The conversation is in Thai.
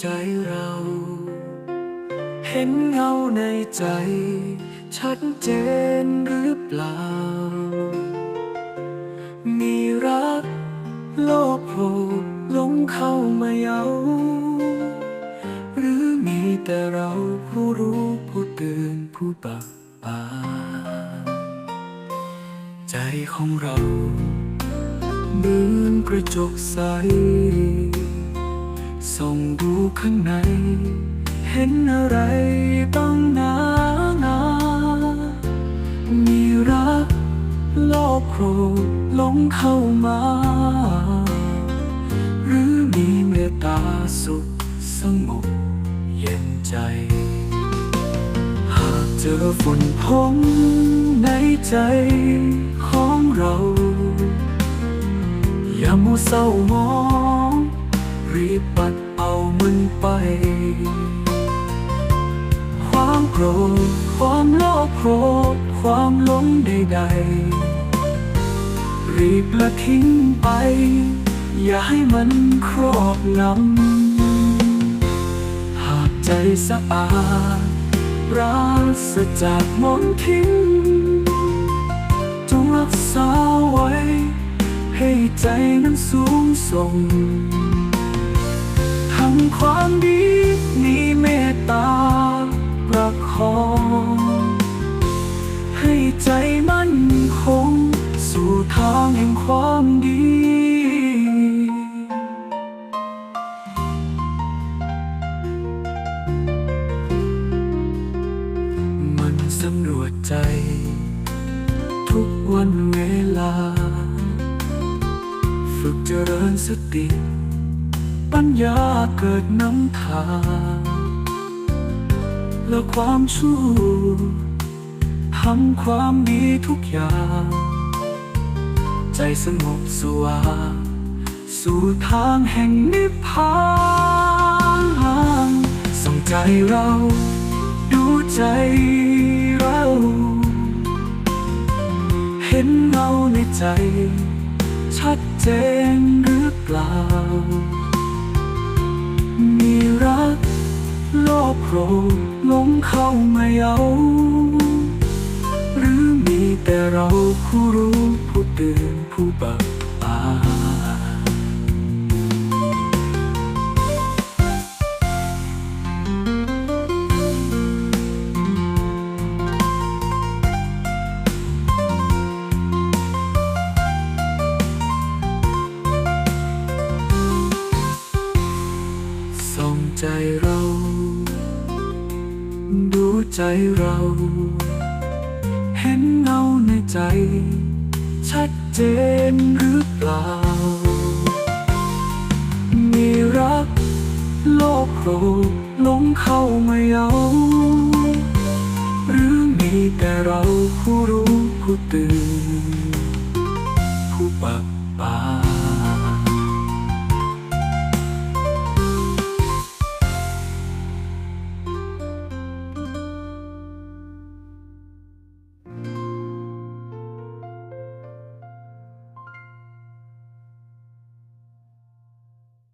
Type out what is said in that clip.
ใจเรา เห็นเงาในใจ ชัดเจนหรือเปล่า มีรัก โลกโผล่ลงเข้ามาเย้าหรือมีแต่เราผู้รู้ผู้ตื่นผู้ปักปาใจของเราเหมือนกระจกใส ข้างใน เห็นอะไรต้องหนาหนามีรักโลกโผล่หลงเข้ามา หรือมีเมตตาสุขสงบเย็นใจ หากเจอฝุ่นพงในใจของเรา อย่ามัวเศร้ามอง รธความหลงใดๆ รีบละทิ้งไป อย่าให้มันครอบงำหากใจสะอาดปราศจากมลทินจงรักษาไว้ ให้ใจนั้นสูงส่ง ใจมั่นคง สู่ทางแห่งความดีมันสำรวจใจ ทุกวันเวลา ฝึกเจริญสติ ปัญญาเกิดน้ำทางและความชั่ว ทำความดีทุกอย่าง ใจสงบสว่างสู่ทางแห่งนิพพานส่งใจเรา ดูใจเรา เห็นเงาในใจ ชัดเจนหรือเปล่า มีรักโลภโกรธลงเข้ามาเย้า แต่เราผู้รู้ผู้ตื่นผู้เบิกบานส่องใจเรา ดูใจเราเห็นเงา ใจ ชัดเจนหรือเปล่า มีรัก โลกโกรธลงเข้ามาเยาหรือมีแต่เราผู้รู้ผู้ตื่น